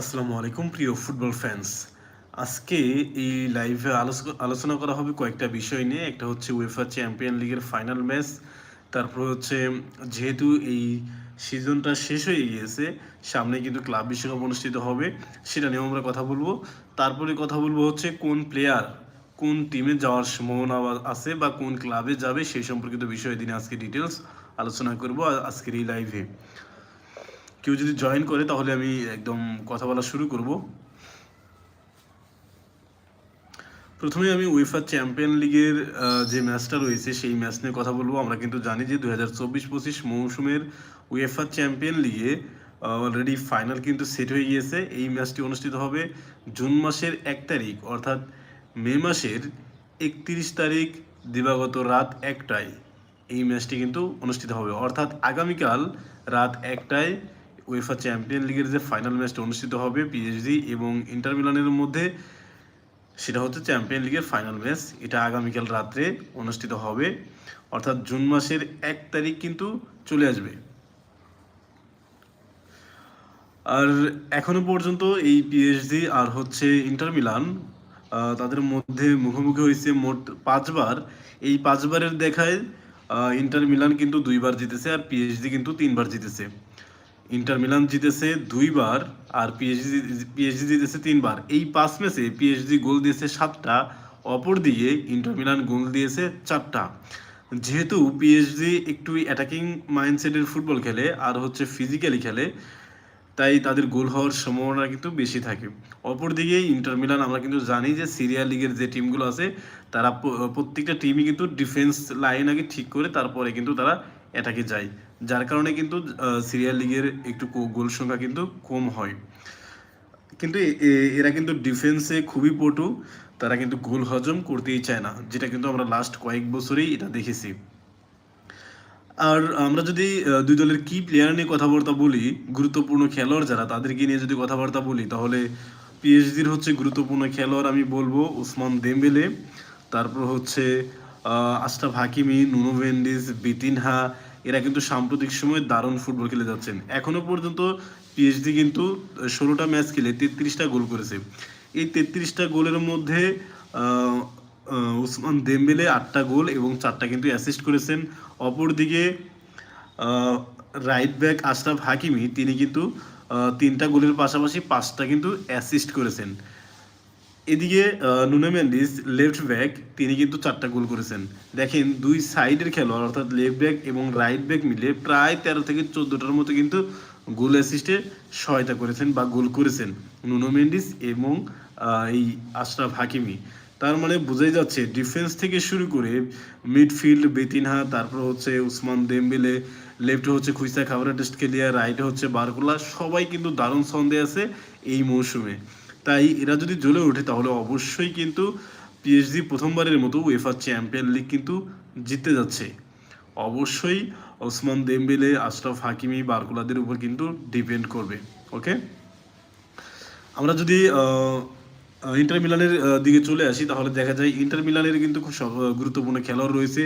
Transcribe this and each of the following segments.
আসসালামু আলাইকুম, প্রিয় ফুটবল ফ্যান্স আজকে এই লাইভে আলোচনা করা হবে কয়েকটা বিষয় নিয়ে। একটা হচ্ছে উয়েফা চ্যাম্পিয়ন লিগের ফাইনাল ম্যাচ তারপর হচ্ছে যেহেতু এই সিজনটা শেষ হয়ে গিয়েছে, সামনে কিন্তু ক্লাব বিশ্বকাপ অনুষ্ঠিত হবে, সেটা নিয়েও আমরা কথা বলব। তারপরে কথা বলব হচ্ছে কোন প্লেয়ার কোন টিমে যাওয়ার সম্ভাবনা আছে বা কোন ক্লাবে যাবে, সেই সম্পর্কিত বিষয় দিনে আজকে ডিটেলস আলোচনা করব আজকের এই লাইভে কেউ যদি জয়েন করে, তাহলে আমি একদম কথা বলা শুরু করব। প্রথমে আমি উয়েফা চ্যাম্পিয়ন লিগের যে ম্যাচটা রয়েছে, সেই ম্যাচ নিয়ে কথা বলব। আমরা কিন্তু জানি যে দুই হাজার চব্বিশ পঁচিশ মৌসুমের উয়েফা চ্যাম্পিয়ন লিগে অলরেডি ফাইনাল কিন্তু সেট হয়ে গিয়েছে। এই ম্যাচটি অনুষ্ঠিত হবে জুন মাসের এক তারিখ, অর্থাৎ মে মাসের একত্রিশ তারিখ দিবাগত রাত একটায় এই ম্যাচটি কিন্তু অনুষ্ঠিত হবে। অর্থাৎ আগামীকাল রাত একটায় উয়েফা চ্যাম্পিয়ন লিগের যে ফাইনাল ম্যাচটা অনুষ্ঠিত হবে পিএইচডি এবং ইন্টার মিলানের মধ্যে, সেটা হচ্ছে চ্যাম্পিয়ন লিগের ফাইনাল ম্যাচ এটা আগামীকাল রাত্রে অনুষ্ঠিত হবে। অর্থাৎ জুন মাসের এক তারিখ কিন্তু চলে আসবে। আর এখনও পর্যন্ত এই পিএইচডি আর হচ্ছে ইন্টার মিলান তাদের মধ্যে মুখোমুখি হয়েছে মোট পাঁচবার। এই পাঁচবারের দেখায় ইন্টার মিলান কিন্তু দুইবার জিতেছে আর পিএইচডি কিন্তু তিনবার জিতেছে। ইন্টার মিলান জিতেছে দুইবার আর পিএইচডি পিএইচডি জিতেছে তিনবার। এই পাঁচ ম্যাচে পিএইচডি গোল দিয়েছে সাতটা, অপর দিয়ে ইন্টার মিলান গোল দিয়েছে চারটা। যেহেতু পিএইচডি একটু অ্যাটাকিং মাইন্ডসেটের ফুটবল খেলে আর হচ্ছে ফিজিক্যালি খেলে, তাই তাদের গোল হওয়ার সম্ভাবনা কিন্তু বেশি থাকে। অপরদিকে ইন্টার মিলান, আমরা কিন্তু জানি যে সিরিয়া লিগের যে টিমগুলো আছে, তারা প্রত্যেকটা টিমই কিন্তু ডিফেন্স লাইন আগে ঠিক করে তারপরে কিন্তু তারা অ্যাটাকে যায়। যার কারণে কিন্তু সিরিয়াল লিগের একটু গোল সংখ্যা কিন্তু কম হয়। কিন্তু এরা কিন্তু ডিফেন্সে খুবই পটু, তারা কিন্তু গোল হজম করতেই চায় না, যেটা কিন্তু আমরা লাস্ট কয়েক বছরেই এটা দেখেছি। আর আমরা যদি দুই দলের কি প্লেয়ার নিয়ে কথাবার্তা বলি, গুরুত্বপূর্ণ খেলোয়াড় যারা, তাদেরকে নিয়ে যদি কথাবার্তা বলি, তাহলে পিএইচডির হচ্ছে গুরুত্বপূর্ণ খেলোয়াড় আমি বলব উসমান দেমবেলে, তারপর হচ্ছে আশরাফ হাকিমি, নুনো ভেন্ডিস, বিতিনহা এরা কিন্তু সাম্প্রতিক সময়ে দারুণ ফুটবল খেলে যাচ্ছেন। এখনও পর্যন্ত পিএইচডি কিন্তু ষোলোটা ম্যাচ খেলে তেত্রিশটা গোল করেছে। এই তেত্রিশটা গোলের মধ্যে উসমান দেমবেলে আটটা গোল এবং চারটা কিন্তু অ্যাসিস্ট করেছেন। অপরদিকে রাইট ব্যাক আশরাফ হাকিমি, তিনি কিন্তু তিনটা গোলের পাশাপাশি পাঁচটা কিন্তু অ্যাসিস্ট করেছেন। এদিকে নুনো মেন্ডিস লেফট ব্যাক তিনি কিন্তু চারটা গোল করেছেন। দেখেন, দুই সাইডের খেলোয়াড়, অর্থাৎ লেফট ব্যাক এবং রাইট ব্যাক মিলে প্রায় তেরো থেকে চোদ্দোটার মতো কিন্তু গোল অ্যাসিস্টে সহায়তা করেছেন বা গোল করেছেন নুনো মেন্ডিস এবং এই আশরাফ হাকিমি তার মানে বোঝাই যাচ্ছে ডিফেন্স থেকে শুরু করে মিডফিল্ড বেতিনহা, তারপর হচ্ছে উসমান দেমবেলে লেফটে হচ্ছে খুইসা খাবারা টেস্ট খেলিয়া রাইটে হচ্ছে বারকুলা, সবাই কিন্তু দারুণ ছন্দে আছে এই মৌসুমে। তাই এরা যদি জ্বলে ওঠে, তাহলে অবশ্যই কিন্তু পিএইচডি প্রথমবারের মতো উয়েফা চ্যাম্পিয়ন লিগ কিন্তু জিততে যাচ্ছে। অবশ্যই ওসমান দেমবেলে, আশরাফ হাকিমি, বারকুলাদের উপর কিন্তু ডিপেন্ড করবে ওকে আমরা যদি ইন্টার মিলানের দিকে চলে আসি, তাহলে দেখা যায় ইন্টার মিলানের কিন্তু খুব গুরুত্বপূর্ণ খেলোয়াড় রয়েছে।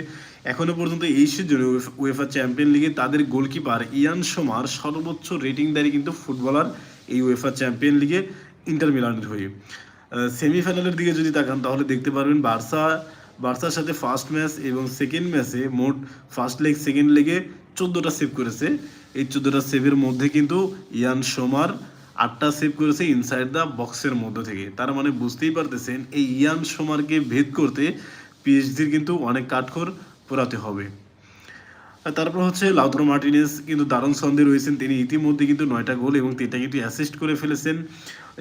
এখনও পর্যন্ত এই সিজনে উয়েফা চ্যাম্পিয়ন লিগে তাদের গোলকিপার ইয়ান সোমার সর্বোচ্চ রেটিংদারি কিন্তু ফুটবলার এই উয়েফা চ্যাম্পিয়ন লিগে ইন্টার মিলানের হয়ে। সেমিফাইনালের দিকে যদি তাকান, তাহলে দেখতে পারবেন বার্সা, বার্সার সাথে ফার্স্ট ম্যাচ এবং সেকেন্ড ম্যাচে মোট ফার্স্ট লেগ সেকেন্ড লেগে চোদ্দোটা সেভ করেছে। এই চোদ্দোটা সেভের মধ্যে কিন্তু ইয়ান সোমার আটটা সেভ করেছে ইনসাইড দ্য বক্সের মধ্য থেকে। তার মানে বুঝতেই পারতেছেন, এই ইয়ান সোমারকে ভেদ করতে পিএইচডির কিন্তু অনেক কাঠখড় পোড়াতে হবে। তারপর হচ্ছে লাউতরো মার্টিনেস কিন্তু দারুণ ছন্দে রয়েছেন। তিনি ইতিমধ্যে কিন্তু নয়টা গোল এবং তিনটা কিন্তু অ্যাসিস্ট করে ফেলেছেন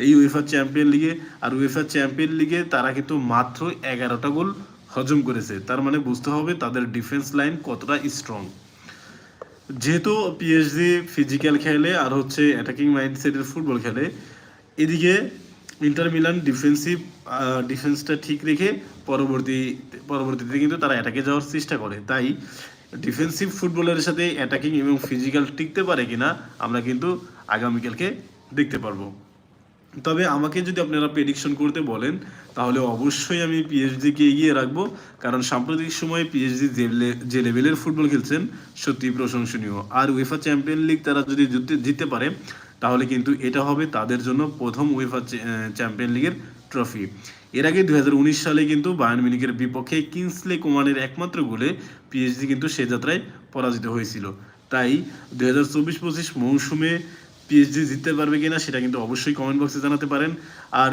এই উয়েফা চ্যাম্পিয়ন লিগে আর উয়েফা চ্যাম্পিয়ন লিগে তারা কিন্তু মাত্র এগারোটা গোল হজম করেছে। তার মানে বুঝতে হবে তাদের ডিফেন্স লাইন কতটা স্ট্রং যেহেতু পিএইচডি ফিজিক্যাল খেলে আর হচ্ছে অ্যাটাকিং মাইন্ডসেটের ফুটবল খেলে, এদিকে ইন্টার মিলান ডিফেন্সিভ ডিফেন্সটা ঠিক রেখে পরবর্তী, পরবর্তীতে কিন্তু তারা অ্যাটাকে যাওয়ার চেষ্টা করে। তাই ডিফেন্সিভ ফুটবলের সাথে অ্যাটাকিং এবং ফিজিক্যাল টিকতে পারে কিনা, আমরা কিন্তু আগামীকালকে দেখতে পারব। তবে আমাকে যদি আপনারা প্রেডিকশন করতে বলেন, তাহলে অবশ্যই আমি পিএইচডিকে এগিয়ে রাখব, কারণ সাম্প্রতিক সময়ে পিএইচডি যে লেভেলের ফুটবল খেলছেন সত্যি প্রশংসনীয়। আর উয়েফা চ্যাম্পিয়ন লিগ তারা যদি জিততে পারে, তাহলে কিন্তু এটা হবে তাদের জন্য প্রথম উয়েফা চ্যাম্পিয়ন লিগের ট্রফি এর আগে দু হাজার উনিশ সালে কিন্তু বায়ান মিউনিখের বিপক্ষে কিংসলে কোমানের একমাত্র গোলে পিএইচডি কিন্তু সে যাত্রায় পরাজিত হয়েছিল। তাই দুই হাজার চব্বিশ পঁচিশ মৌসুমে পিএইচডি জিততে পারবে কিনা সেটা কিন্তু অবশ্যই কমেন্ট বক্সে জানাতে পারেন। আর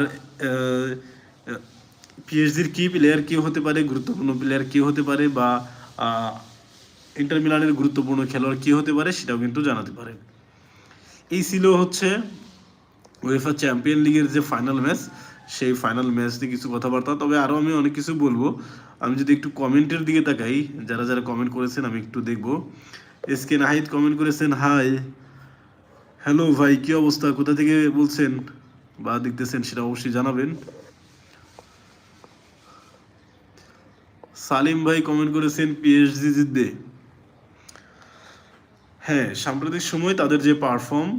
পিএইচডির কি প্লেয়ার কে হতে পারে, গুরুত্বপূর্ণ প্লেয়ার কে হতে পারে বা ইন্টার মিলানের গুরুত্বপূর্ণ খেলোয়াড় কে হতে পারে সেটাও কিন্তু জানাতে পারেন। এই ছিল হচ্ছে উয়েফা চ্যাম্পিয়ন লিগের যে ফাইনাল ম্যাচ সেই ফাইনাল ম্যাচ নিয়ে কিছু কথাবার্তা, তবে আরও আমি অনেক কিছু বলব। আমি যদি একটু কমেন্টের দিকে তাকাই, যারা যারা কমেন্ট করেছেন আমি একটু দেখব। এস কে নাহিদ কমেন্ট করেছেন হাই হ্যালো ভাই, কি অবস্থা? কোথা থেকে বলছেন? বা দেখতেছেন সেটা অবশ্যই জানাবেন। সালিম ভাই কমেন্ট করেছেন পিএইচডি জিতবে। হ্যাঁ সাম্প্রতিক সময় তাদের যে পারফর্ম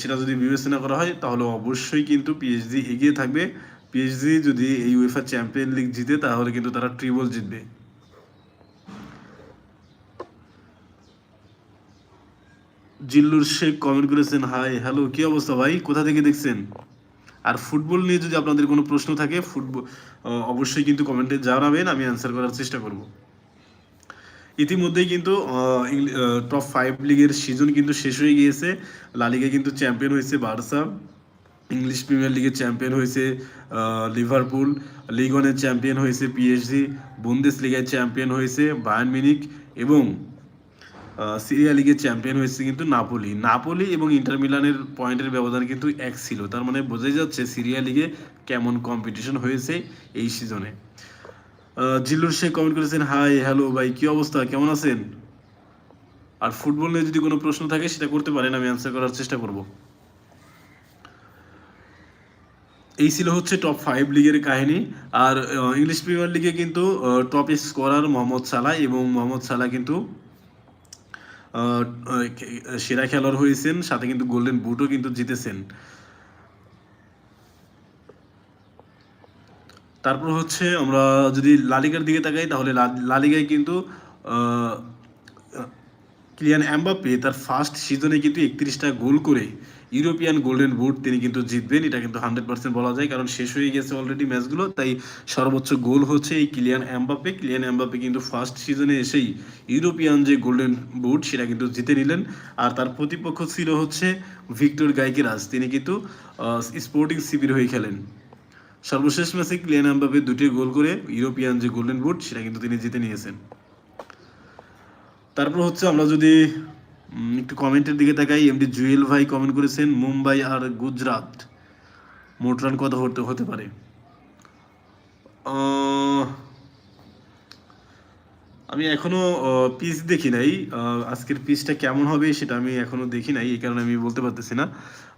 সেটা যদি বিবেচনা করা হয়, তাহলে অবশ্যই কিন্তু পিএইচডি এগিয়ে থাকবে। পিএইচডি যদি এই উয়েফা চ্যাম্পিয়ন লিগ জিতে, তাহলে কিন্তু তারা ট্রিবল জিতবে। জিল্লুর শেখ কমেন্ট করেছেন হাই হ্যালো কি অবস্থা ভাই? কোথা থেকে দেখছেন? আর ফুটবল নিয়ে যদি আপনাদের কোনো প্রশ্ন থাকে, ফুটবল অবশ্যই কিন্তু কমেন্টে জানাবেন, আমি অ্যান্সার করার চেষ্টা করব। ইতিমধ্যেই কিন্তু টপ ফাইভ লিগের সিজন কিন্তু শেষ হয়ে গিয়েছে। লা লিগে কিন্তু চ্যাম্পিয়ন হয়েছে বার্সা। ইংলিশ প্রিমিয়ার লিগের চ্যাম্পিয়ন হয়েছে লিভারপুল। লিগ ওয়ানের চ্যাম্পিয়ন হয়েছে পিএসজি বুন্দেস লিগের চ্যাম্পিয়ন হয়েছে বায়ান মিনিক এবং সিরিয়া লিগের চ্যাম্পিয়ন হয়েছে কিন্তু নাপোলি নাপোলি এবং ইন্টার মিলানের পয়েন্টের ব্যবধান কিন্তু এক ছিল। তার মানে বোঝাই যাচ্ছে সিরিয়া লিগে কেমন কম্পিটিশন হয়েছে এই সিজনে জিল্লুর শেখ কমেন্ট করেছেন হাই হ্যালো ভাই, কি অবস্থা? কেমন আছেন? আর ফুটবল নিয়ে যদি কোনো প্রশ্ন থাকে সেটা করতে পারেন, আমি অ্যান্সার করার চেষ্টা করব। এই ছিল হচ্ছে টপ ফাইভ লিগের কাহিনী। আর ইংলিশ প্রিমিয়ার লিগে কিন্তু টপ স্কোরার মোহাম্মদ সালাহ এবং মোহাম্মদ সালাহ কিন্তু সেরা খেলোয়াড় হয়েছেন, সাথে কিন্তু গোল্ডেন বুটও কিন্তু জিতেছেন। তারপর হচ্ছে আমরা যদি লালিগার দিকে তাকাই, তাহলে লালিগায় কিন্তু কিলিয়ান এমবাপ্পে তার ফার্স্ট সিজনে কিন্তু একত্রিশটা গোল করে ইউরোপিয়ান গোল্ডেন বুট তিনি কিন্তু জিতবেন, এটা কিন্তু হান্ড্রেড পার্সেন্ট বলা যায়, কারণ শেষ হয়ে গেছে অলরেডি ম্যাচগুলো, তাই সর্বোচ্চ গোল হচ্ছে এই কিলিয়ান এমবাপ্পে। কিলিয়ান এমবাপ্পে কিন্তু ফার্স্ট সিজনে এসেই ইউরোপিয়ান যে গোল্ডেন বুট, সেটা কিন্তু জিতে নিলেন। আর তার প্রতিপক্ষ ছিল হচ্ছে ভিক্টর গাইকেরাস, তিনি কিন্তু স্পোর্টিং সিবির হয়ে খেলেন। সর্বশেষ ম্যাচে ক্লিয়ান এমবাপ্পে দুটি গোল করে ইউরোপিয়ান যে গোল্ডেন বুট, সেটা কিন্তু তিনি জিতে নিয়েছেন। তারপর হচ্ছে আমরা যদি একটু কমেন্টের দিকে তাকাই। এমডি জুয়েল ভাই কমেন্ট করেছেন, মুম্বাই আর গুজরাট মোট রান কত হতে হতে পারে। আমি এখনও পিচ দেখি নাই। আজকের পিচটা কেমন হবে সেটা আমি এখনও দেখি নাই, এই কারণে আমি বলতে পারতেছি না।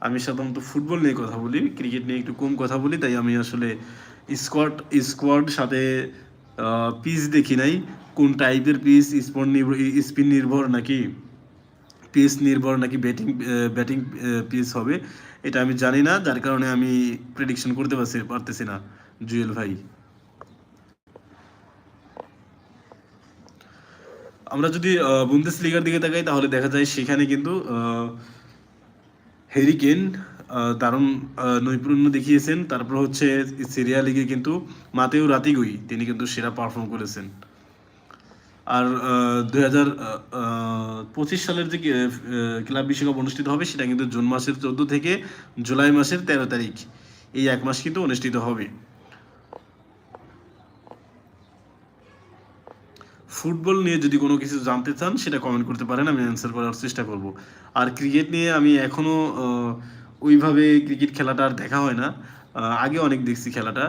আমি সাধারণত ফুটবল নিয়ে কথা বলি, ক্রিকেট নিয়ে একটু কম কথা বলি, তাই আমি আসলে স্কোয়াড স্কোয়াড সাথে পিচ দেখি নাই। কোন টাইপের পিচ স্পট নির্ভর স্পিন নির্ভর নাকি? পিচ নির্ভর নাকি ব্যাটিং ব্যাটিং পিচ হবে, এটা আমি জানি না, যার কারণে আমি প্রেডিকশন করতে পারছি, পারতেছি না, জুয়েল ভাই। আমরা যদি বুন্দেস লিগার দিকে তাকাই, তাহলে দেখা যায় সেখানে কিন্তু হেরিকেন দারুণ নৈপুণ্য দেখিয়েছেন। তারপর হচ্ছে সিরিয়া লিগে কিন্তু মাতেও রাতিগুই, তিনি কিন্তু সেরা পারফর্ম করেছেন। আর দুই হাজার পঁচিশ সালের যে ক্লাব বিশ্বকাপ অনুষ্ঠিত হবে সেটা কিন্তু জুন মাসের চোদ্দ থেকে জুলাই মাসের তেরো তারিখ। এই এক মাস কিন্তু অনুষ্ঠিত হবে। ফুটবল নিয়ে যদি কোনো কিছু জানতে চান, সেটা কমেন্ট করতে পারেন, আমি অ্যান্সার করার চেষ্টা করব। আর ক্রিকেট নিয়ে আমি এখনও ওইভাবে ক্রিকেট খেলাটা আর দেখা হয় না। আগে অনেক দেখছি খেলাটা।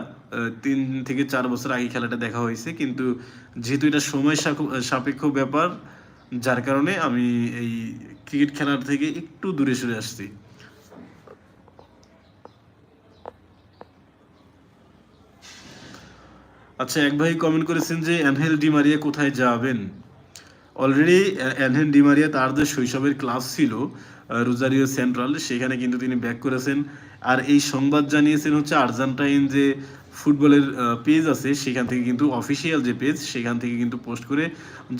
তিন থেকে চার বছর আগে খেলাটা দেখা হয়েছে, কিন্তু যেহেতু এটা সময় সাপেক্ষ ব্যাপার, যার কারণে আমি এই ক্রিকেট খেলার থেকে একটু দূরে সরে আসছি। আচ্ছা এক ভাই কমেন্ট করেছেন যে, অ্যানহেল ডি মারিয়া কোথায় যাবেন? অলরেডি অ্যানহেল ডি মারিয়া তার যে শৈশবের ক্লাব ছিল রোজারিও সেন্ট্রাল, সেখানে কিন্তু তিনি ব্যাক করেছেন। আর এই সংবাদ জানিয়েছেন হচ্ছে আর্জেন্টাইন যে ফুটবলের পেজ আছে, সেখান থেকে কিন্তু অফিসিয়াল যে পেজ সেখান থেকে কিন্তু পোস্ট করে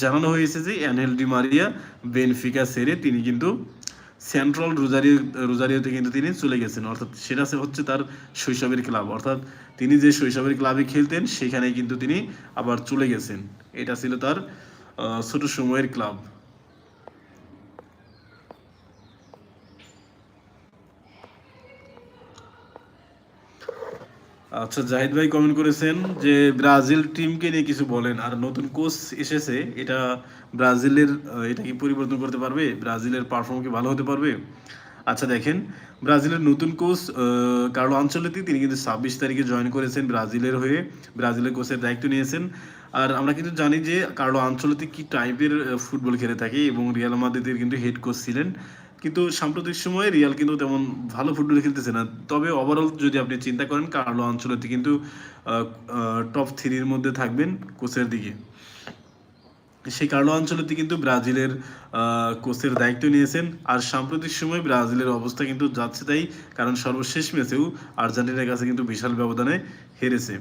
জানানো হয়েছে যে অ্যানহেল ডি মারিয়া বেনফিকা সেরে তিনি কিন্তু সেন্ট্রাল রোজারিও, রোজারিওতে কিন্তু তিনি চলে গেছেন। অর্থাৎ সেটা হচ্ছে তার শৈশবের ক্লাব। অর্থাৎ তিনি যে শৈশবের ক্লাবে খেলতেন, সেখানে কিন্তু তিনি আবার চলে গেছেন। এটা ছিল তার ছোট সময়ের ক্লাব। আচ্ছা জাহিদ ভাই কমেন্ট করেছেন যে ব্রাজিল টিমকে নিয়ে কিছু বলেন, আর নতুন কোচ এসেছে, এটা ব্রাজিলের এটা কি পরিবর্তন করতে পারবে? ব্রাজিলের পারফর্ম কি ভালো হতে পারবে? আচ্ছা দেখেন, ব্রাজিলের নতুন কোচ কার্লো আঞ্চলিতি তিনি কিন্তু ছাব্বিশ তারিখে জয়েন করেছেন ব্রাজিলের হয়ে, ব্রাজিলের কোচের দায়িত্ব নিয়েছেন। আর আমরা কিন্তু জানি যে কার্লো আঞ্চলিতি কি টাইপের ফুটবল খেলে থাকে, এবং রিয়াল মাদ্রিদের কিন্তু হেড কোচ ছিলেন। কিন্তু সাম্প্রতিক সময়ে রিয়াল কিন্তু তেমন ভালো ফুটবল খেলতেছে না। তবে ওভারঅল যদি আপনি চিন্তা করেন কার্লো আঞ্চলিতি কিন্তু টপ থ্রির মধ্যে থাকবেন কোচের দিকে। সেই কার্লো আঞ্চলিতি কিন্তু ব্রাজিলের কোচের দায়িত্ব নিয়েছেন। আর সাম্প্রতিক সময়ে ব্রাজিলের অবস্থা কিন্তু যাচ্ছে তাই কারণ সর্বশেষ ম্যাচেও আর্জেন্টিনার কাছে কিন্তু বিশাল ব্যবধানে হেরেছে।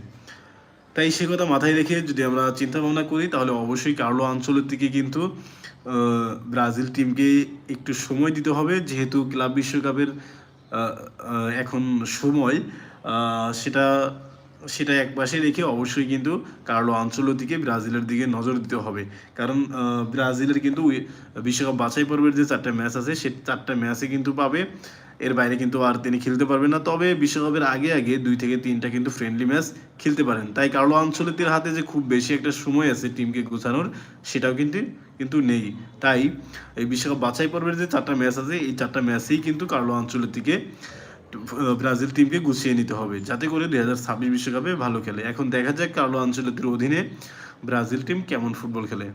তাই সে কথা মাথায় রেখে যদি আমরা চিন্তা ভাবনা করি তাহলে অবশ্যই কার্লো আঞ্চলিতিকে কিন্তু আহ, ব্রাজিল টিমকে একটু সময় দিতে হবে, যেহেতু ক্লাব বিশ্বকাপের এখন সময় সেটা সেটা এক পাশে রেখে অবশ্যই কিন্তু কার্লো আঞ্চলতিকে ব্রাজিলের দিকে নজর দিতে হবে। কারণ ব্রাজিলের কিন্তু বিশ্বকাপ বাছাই পর্বের যে চারটা ম্যাচ আছে, সে চারটা ম্যাচে কিন্তু পাবে। এর বাইরে কিন্তু আর তিনি খেলতে পারবেন না। তবে বিশ্বকাপের আগে আগে দুই থেকে তিনটা কিন্তু ফ্রেন্ডলি ম্যাচ খেলতে পারেন। তাই কার্লো আঞ্চলিকের হাতে যে খুব বেশি একটা সময় আছে টিমকে গোছানোর, সেটাও কিন্তু কিন্তু নেই। তাই এই বিশ্বকাপ বাছাই পর্বের যে চারটা ম্যাচ আছে, এই চারটা ম্যাচেই কিন্তু কার্লো আঞ্চলিককে ব্রাজিল টিমকে গুছিয়ে নিতে হবে। যাতে করে দুই হাজার ছাব্বিশ বিশ্বকাপে ভালো খেলে। এখন দেখা যাক কার্লো আঞ্চলিকের অধীনে ব্রাজিল টিম কেমন ফুটবল খেলে।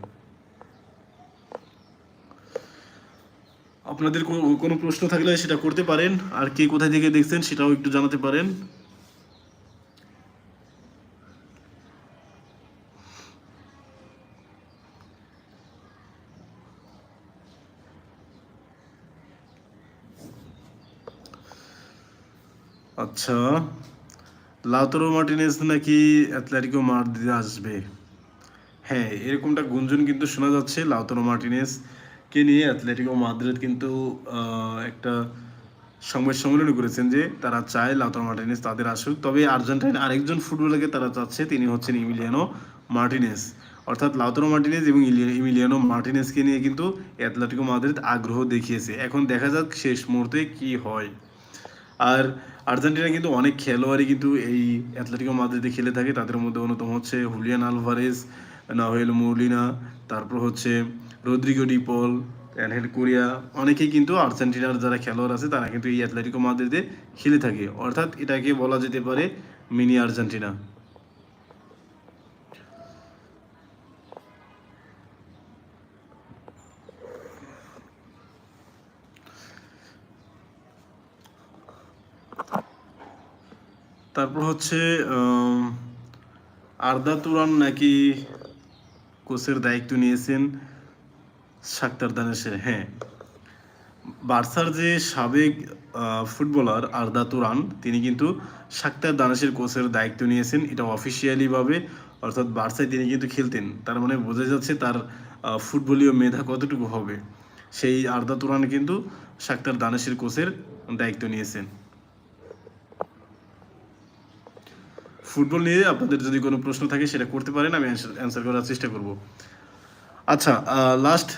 আপনাদের কোনো- প্রশ্ন থাকলে সেটা করতে পারেন। আর কে কোথায় থেকে দেখছেন সেটাও একটু জানাতে পারেন। আচ্ছা লাউতারো মার্টিনেস নাকি অ্যাথলেটিকো মাদ্রিদে আসবে? হ্যাঁ এরকমটা গুঞ্জন কিন্তু শোনা যাচ্ছে লাউতারো মার্টিনেজ। কে নিয়ে অ্যাথলেটিকো মাদ্রিদ কিন্তু একটা সংবাদ সম্মেলন করেছেন যে তারা চায় লাউতারো মার্টিনেস তাদের আসুক। তবে আর্জেন্টাইন আরেকজন ফুটবলারকে তারা চাচ্ছে, তিনি হচ্ছেন ইমিলিয়ানো মার্টিনেস অর্থাৎ লাউতারো মার্টিনেস এবং ইমিলিয়ানো মার্টিনেসকে নিয়ে কিন্তু অ্যাথলেটিকো মাদ্রিদ আগ্রহ দেখিয়েছে। এখন দেখা যাক শেষ মুহূর্তে কি হয়। আর আর্জেন্টিনা কিন্তু অনেক খেলোয়াড়ই কিন্তু এই অ্যাথলেটিকো মাদ্রিদে খেলে থাকে। তাদের মধ্যে অন্যতম হচ্ছে হুলিয়ান আলভারেজ, নাহেল মৌলিনা, তারপর হচ্ছে রদ্রিগো ডিপল অ্যানহেল কোরিয়া, অনেকেই কিন্তু আর্জেন্টিনার যারা খেলোয়াড় আছে, তারা কিন্তু এই অ্যাথলেটিকো মাদ্রিদে খেলে থাকে। অর্থাৎ এটাকে বলা যেতে পারে মিনি আর্জেন্টিনা। তারপর হচ্ছে আর্দা তুরান নাকি কোচের দায়িত্ব নিয়েছেন। শাক্তার দানেশের হ্যাঁ। বার্সার যে সাবেক ফুটবলার আর্দা তুরান, তিনি কিন্তু শাক্তার দানেশের কোচের দায়িত্ব নিয়েছেন। এটা অফিসিয়ালি ভাবে, অর্থাৎ বার্সায় তিনি কিন্তু খেলতেন। তার মানে বোঝা যাচ্ছে তার ফুটবলীয় মেধা কতটুকু হবে। সেই আর্দা তুরান কিন্তু শাক্তার দানেশের কোচের দায়িত্ব নিয়েছেন। ফুটবল নিয়ে আপনাদের যদি কোনো প্রশ্ন থাকে, সেটা করতে পারেন, আমি অ্যান্সার করার চেষ্টা করব। আচ্ছা লাস্ট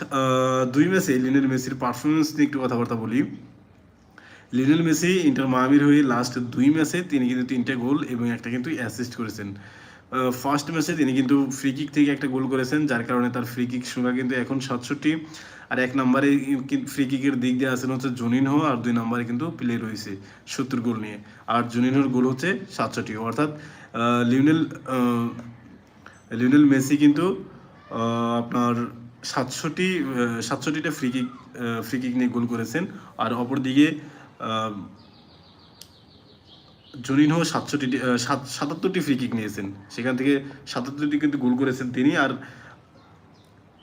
দুই ম্যাচে লিওনেল মেসির পারফরমেন্স নিয়ে একটু কথাবার্তা বলি। লিওনেল মেসি ইন্টার মায়ামির হয়ে লাস্ট দুই ম্যাচে তিনি কিন্তু তিনটে গোল এবং একটা কিন্তু অ্যাসিস্ট করেছেন। ফার্স্ট ম্যাচে তিনি কিন্তু ফ্রি কিক থেকে একটা গোল করেছেন যার কারণে তার ফ্রি কিক সংখ্যা কিন্তু এখন সাতষট্টি। আর এক নম্বরে ফ্রি কিকের দিক দিয়ে আছেন হচ্ছে জুনিনহো আর দুই নম্বরে কিন্তু প্লে রয়েছে সত্তর গোল নিয়ে। আর জুনিনহোর গোল হচ্ছে সাতষট্টি। অর্থাৎ আহ, লিওনেল মেসি কিন্তু আপনার সাতষট্টি সাতষট্টিটা ফ্রি কিক ফ্রি কিক নিয়ে গোল করেছেন। আর অপরদিকে আহ, জনিনহো সাতষট্টি সাতাত্তরটি ফ্রি কিক নিয়েছেন। সেখান থেকে সাতাত্তরটি কিন্তু গোল করেছেন তিনি আর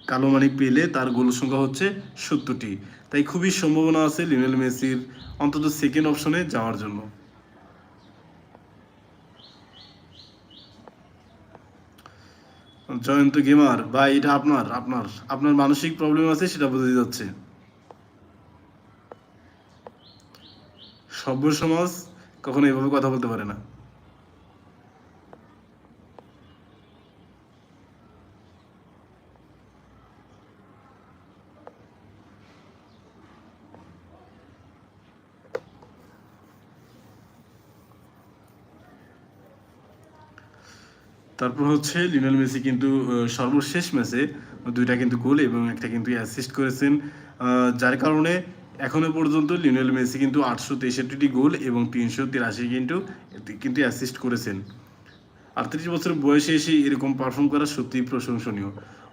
কালো মানিক পেলে তার গোল সংখ্যা হচ্ছে সত্তরটি। তাই খুবই সম্ভাবনা আছে লিওনেল মেসির অন্তত সেকেন্ড অপশনে যাওয়ার জন্য। জয়ন্ত গেমার, ভাই, এটা আপনার আপনার আপনার মানসিক প্রবলেম আছে সেটা বোঝা যাচ্ছে। সভ্য সমাজ কখনো এভাবে কথা বলতে পারে না। তারপর হচ্ছে লিওনেল মেসি কিন্তু সর্বশেষ ম্যাচে দুইটা কিন্তু গোল এবং একটা কিন্তু অ্যাসিস্ট করেছেন। যার কারণে এখনও পর্যন্ত লিওনেল মেসি কিন্তু আটশো তেষট্টিটি গোল এবং তিনশো তিরাশি কিন্তু কিন্তু অ্যাসিস্ট করেছেন। আটত্রিশ বছর বয়সে এসে এরকম পারফর্ম করা সত্যিই প্রশংসনীয়।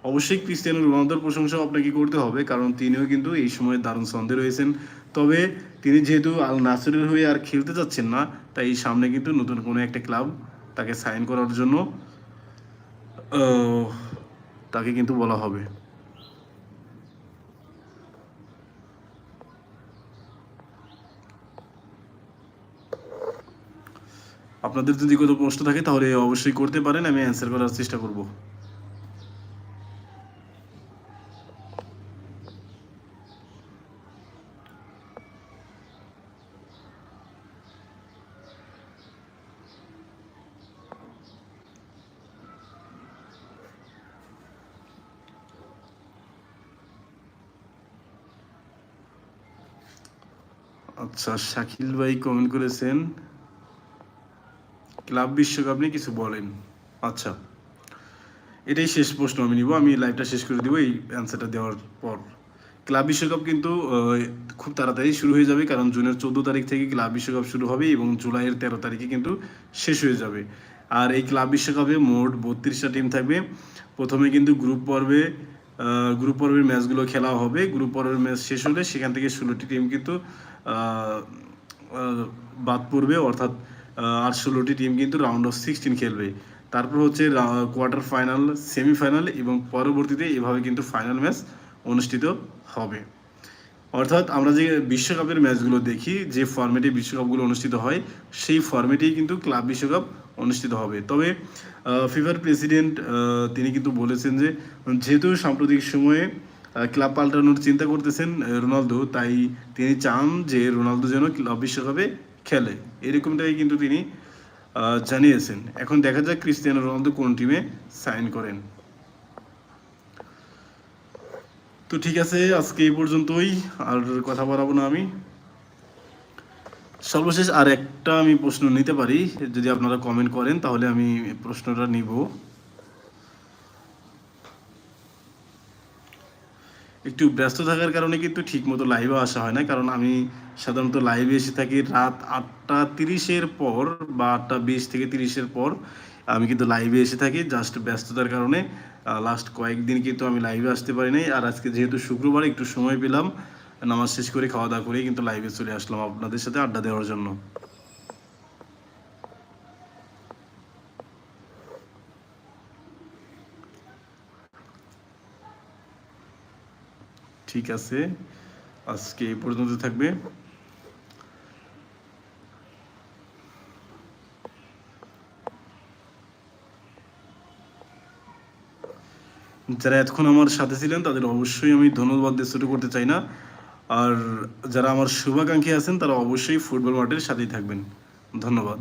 অবশ্যই ক্রিস্টিয়ানো রোনালদোর প্রশংসা আপনাকে করতে হবে, কারণ তিনিও কিন্তু এই সময় দারুণ ছন্দে রয়েছেন। তবে তিনি যেহেতু আল নাসরের হয়ে আর খেলতে যাচ্ছেন না, তাই সামনে কিন্তু নতুন কোনো একটা ক্লাব তাকে সাইন করার জন্য তাকে কিন্তু বলা হবে। আপনাদের যদি কোনো প্রশ্ন থাকে তাহলে অবশ্যই করতে পারেন, আমি অ্যান্সার করার চেষ্টা করব। আচ্ছা শাকিল ভাই কমেন্ট করেছেন, ক্লাব বিশ্বকাপ নিয়ে কিছু বলেন। আচ্ছা এটাই শেষ প্রশ্ন আমি নিব, আমি লাইভটা শেষ করে দিব, এই অ্যান্সারটা দেওয়ার পর। ক্লাব বিশ্বকাপ কিন্তু খুব তাড়াতাড়ি শুরু হয়ে যাবে, কারণ জুনের চোদ্দ তারিখ থেকে ক্লাব বিশ্বকাপ শুরু হবে এবং জুলাইয়ের তেরো তারিখে কিন্তু শেষ হয়ে যাবে। আর এই ক্লাব বিশ্বকাপে মোট বত্রিশটা টিম থাকবে। প্রথমে কিন্তু গ্রুপ পর্বে গ্রুপ পর্বের ম্যাচগুলো খেলা হবে। গ্রুপ পর্বের ম্যাচ শেষ হলে সেখান থেকে ষোলোটি টিম কিন্তু বাদ পড়বে। অর্থাৎ আর ষোলোটি টিম কিন্তু রাউন্ড অফ সিক্সটিন খেলবে। তারপর হচ্ছে কোয়ার্টার ফাইনাল সেমিফাইনাল এবং পরবর্তীতে এভাবে কিন্তু ফাইনাল ম্যাচ অনুষ্ঠিত হবে। অর্থাৎ, আমরা যে বিশ্বকাপের ম্যাচগুলো দেখি, যে ফর্মেটে বিশ্বকাপগুলো অনুষ্ঠিত হয়, সেই ফর্মেটেই কিন্তু ক্লাব বিশ্বকাপ অনুষ্ঠিত হবে। তবে ফিফার প্রেসিডেন্ট তিনি কিন্তু বলেছেন যে, যেহেতু সাম্প্রতিক সময়ে ক্লাব পাল্টানোর চিন্তা করতেছেন রোনালদো, তাই তিনি চান যে রোনালদো যেন ক্লাব বিশ্বকাপে খেলে। এরকমটাই কিন্তু তিনি জানিয়েছেন। এখন দেখা যাক ক্রিস্টিয়ানো রোনালদো কোন টিমে সাইন করেন। তো ঠিক আছে, আজকে এই পর্যন্তই। আর কথা বাড়াবো না আমি। সর্বশেষ আর একটা আমি প্রশ্ন নিতে পারি, যদি আপনারা কমেন্ট করেন, তাহলে আমি প্রশ্নটা নিব। একটু ব্যস্ত থাকার কারণে কিন্তু ঠিক মতো লাইভে আসা হয় না, কারণ আমি সাধারণত লাইভে এসে থাকি রাত আটটা তিরিশের পর বা আটটা বিশ থেকে তিরিশের পর। আমি কিন্তু লাইভে এসে থাকি জাস্ট ব্যস্ততার কারণে। লাস্ট কয়েকদিন কিন্তু আমি লাইভে আসতে পারি নাই, আর আজকে যেহেতু শুক্রবার, একটু সময় পেলাম নামাজ শেষ করে খাওয়া দাওয়া করে কিন্তু লাইভে চলে আসলাম আপনাদের সাথে আড্ডা দেওয়ার জন্য। ঠিক আছে, আজকে এই পর্যন্ত থাকবে। যারা এতক্ষণ আমার সাথে ছিলেন তাদের অবশ্যই আমি ধন্যবাদ দিয়ে শুরু করতে চাই না। আর যারা আমার শুভাকাঙ্ক্ষী আছেন তারা অবশ্যই ফুটবল মাঠের সাথেই থাকবেন। ধন্যবাদ।